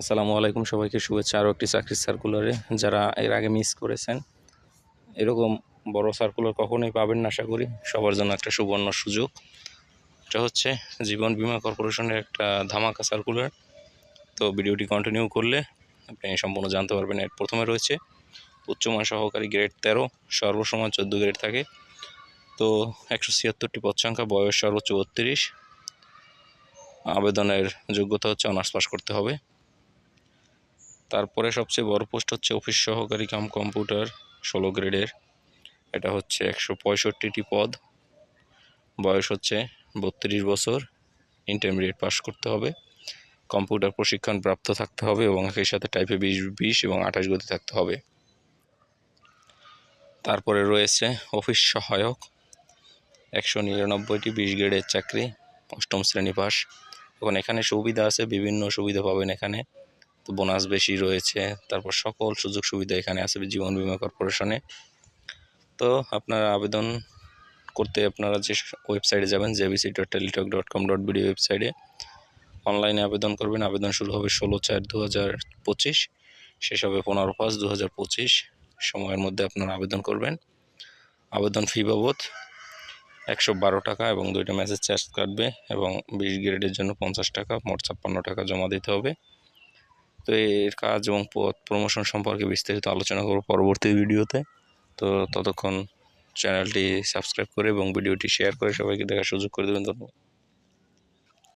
আসসালামু আলাইকুম সবাইকে, শুভেচ্ছা। আরও একটি চাকরির সার্কুলারে যারা এর আগে মিস করেছেন, এরকম বড় সার্কুলার কখনোই পাবেন না, আশা করি। সবার জন্য একটা সুবর্ণ সুযোগ। এটা হচ্ছে জীবন বীমা কর্পোরেশনের একটা ধামাকা সার্কুলার তো ভিডিওটি কন্টিনিউ করলে আপনি সম্পূর্ণ জানতে পারবেন। এর প্রথমে রয়েছে উচ্চমান সহকারী গ্রেড তেরো সর্বসময় চোদ্দ গ্রেড থাকে। তো একশো ছিয়াত্তরটি পদ সংখ্যা, বয়স সর্বোচ্চ বত্রিশ। আবেদনের যোগ্যতা হচ্ছে অনার্স পাস করতে হবে। তারপরে সবচেয়ে বড় পোস্ট হচ্ছে অফিস সহকারী কাম কম্পিউটার ষোলো গ্রেডের। এটা হচ্ছে একশো পঁয়ষট্টিটি পদ। বয়স হচ্ছে বত্রিশ বছর। ইন্টারমিডিয়েট পাস করতে হবে। কম্পিউটার প্রশিক্ষণ প্রাপ্ত থাকতে হবে এবং একই সাথে টাইপে বিশ বিশ এবং আঠাশ গতি থাকতে হবে। তারপরে রয়েছে অফিস সহায়ক। একশো নিরানব্বইটি বিশ গ্রেডের চাকরি, অষ্টম শ্রেণি পাস এখন এখানে সুবিধা আছে, বিভিন্ন সুবিধা পাবেন এখানে। তো বোনাস বেশি রয়েছে। তারপর সকল সুযোগ সুবিধা এখানে আছে জীবন বীমা কর্পোরেশনে। তো আপনারা আবেদন করতে আপনারা যে ওয়েবসাইটে যাবেন JBC dot Teletalk dot com dot BD ওয়েবসাইটে। অনলাইনে আবেদন করবেন। আবেদন শুরু হবে ষোলো চার দু হাজার পঁচিশ। শেষ হবে পনেরো পাঁচ দু হাজার পঁচিশ। সময়ের মধ্যে আপনারা আবেদন করবেন। আবেদন ফি বাবদ একশো বারো টাকা এবং দুইটা মেসেজ চার্জ কাটবে এবং বিশ গ্রেডের জন্য পঞ্চাশ টাকা, মোট ছাপ্পান্ন টাকা জমা দিতে হবে। তো এর কাজ এবং পথ প্রমোশন সম্পর্কে বিস্তারিত আলোচনা করব পরবর্তী ভিডিওতে। তো ততক্ষণ চ্যানেলটি সাবস্ক্রাইব করে এবং ভিডিওটি শেয়ার করে সবাইকে দেখার সুযোগ করে দেবেন। ধন্যবাদ।